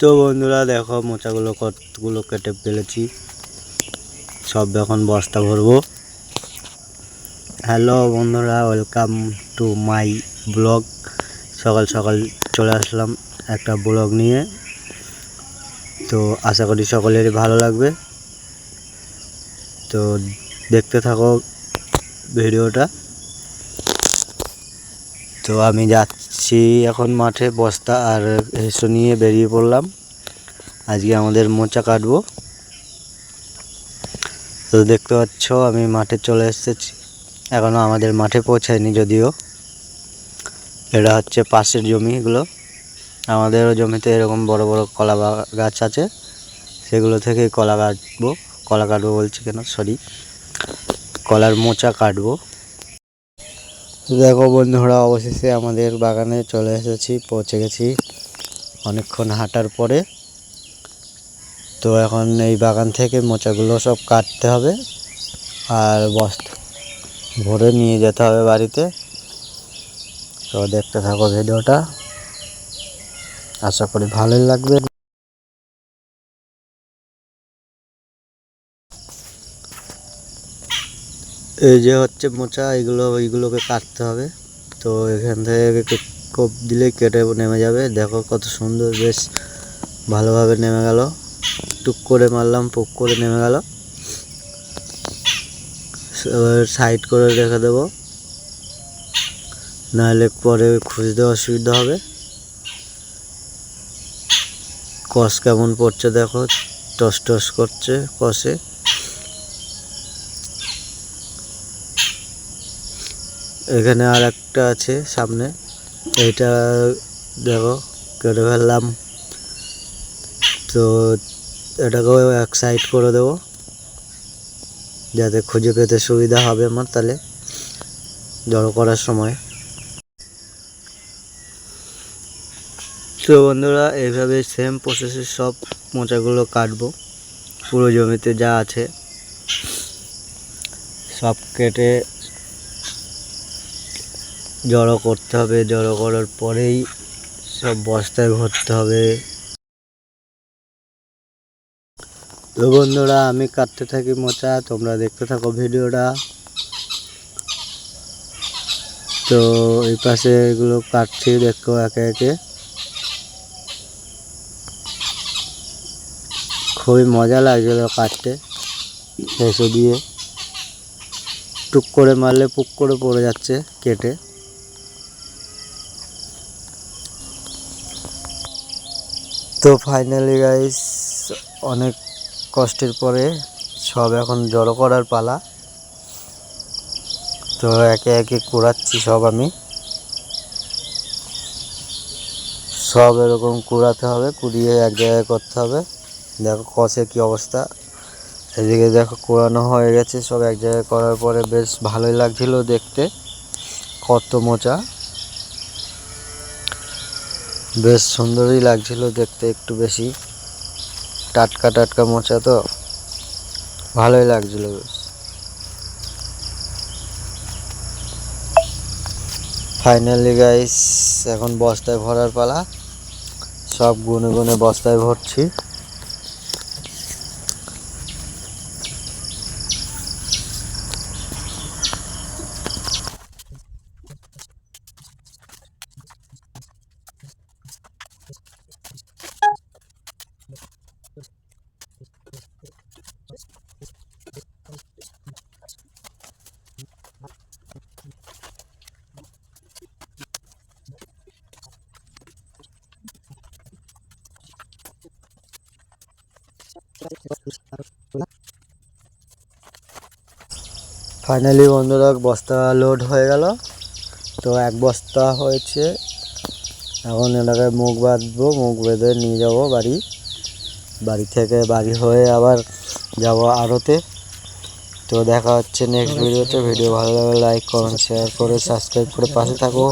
তো বন্ধুরা দেখো মোচাগুলো কতগুলো কেটে ফেলেছি। সব এখন বস্তা ভরবো। হ্যালো বন্ধুরা ওয়েলকাম টু মাই ব্লগ সকাল সকাল চলে আসলাম একটা ব্লগ নিয়ে। তো আশা করি সকলেরই ভালো লাগবে। তো দেখতে থাকো ভিডিওটা। তো আমি যাচ্ছি এখন মাঠে, বস্তা আর হেসো নিয়ে বেরিয়ে পড়লাম। আজকে আমাদের মোচা কাটবো। তো দেখতে পাচ্ছ, আমি মাঠে চলে এসেছি। এখনও আমাদের মাঠে পৌঁছায়নি যদিও। এটা হচ্ছে পাশের জমিগুলো আমাদেরও জমিতে এরকম বড় বড় কলা গাছ আছে। সেগুলো থেকে কলা কাটবো। কলা কাটবো বলছি কেন? সরি কলার মোচা কাটবো। দেখো বন্ধুরা অবশেষে আমাদের বাগানে চলে এসেছি, পৌঁছে গেছি অনেকক্ষণ হাঁটার পরে। তো এখন এই বাগান থেকে মোচাগুলো সব কাটতে হবে আর বস্তা ভরে নিয়ে যেতে হবে বাড়িতে। তো দেখতে থাকো ভিডিওটা। আশা করি ভালোই লাগবে। এই যে হচ্ছে মোচা, এগুলো এইগুলোকে কাটতে হবে। তো এখান থেকে কোপ দিলে কেটে নেমে যাবে। দেখো কত সুন্দর, বেশ ভালোভাবে নেমে গেল। টুক করে মারলাম, পুক করে নেমে গেল। সাইড করে রেখে দেবো। নাহলে পরে খুঁজতে অসুবিধা হবে। কষ কেমন পড়ছে দেখো। টস টস করছে কষে এখানে আর একটা আছে সামনে। এইটা দেখো, কেটে ফেললাম। তো এটাকেও এক সাইড করে দেবো। যাতে খুঁজে পেতে সুবিধা হবে আমার তাহলে, জড়ো করার সময়। তো বন্ধুরা, এইভাবে সেম প্রসেসে সব মোচাগুলো কাটবো। পুরো জমিতে যা আছে, সব কেটে জড়ো করতে হবে, জড়ো করার পরেই সব বস্তায় ভরতে হবে। তো বন্ধুরা, আমি কাটতে থাকি মোচা, তোমরা দেখতে থাকো ভিডিওটা। তো এই পাশে এগুলো কাটছি, দেখো একে একে। খুবই মজা লাগছিল কাটতে হেসে দিয়ে। টুক করে মারলে পুক করে পড়ে যাচ্ছে কেটে। তো ফাইনালি গাইস অনেক কষ্টের পরে সব এখন জড়ো করার পালা। তো একে একে কুড়াচ্ছি সব আমি। সব এরকম কুড়াতে হবে, কুড়িয়ে এক জায়গায় করতে হবে। দেখো কষের কি অবস্থা। এদিকে দেখো কুড়ানো হয়ে গেছে, সব এক জায়গায় করার পরে বেশ ভালোই লাগছিল দেখতে। কত মোচা বেশ সুন্দরই লাগছিল দেখতে একটু বেশি। টাটকা টাটকা মোচা তো। ভালোই লাগছিল বেশ। ফাইনালি গাইস এখন বস্তায় ভরার পালা। সব গুনে গুনে বস্তায় ভরছি। ফাইনালি বন্ধুরা বস্তা লোড হয়ে গেল। তো এক বস্তা হয়েছে। এখন এটাকে মুখ বাঁধবো মুখ বেঁধে নিয়ে যাব বাড়ি। বাড়ি থেকে বাড়ি হয়ে আবার যাব আড়তে তো দেখা হচ্ছে নেক্সট ভিডিওতে ভিডিও ভালো লাগলে লাইক কমেন্ট শেয়ার করে সাবস্ক্রাইব করে পাশে থাকো।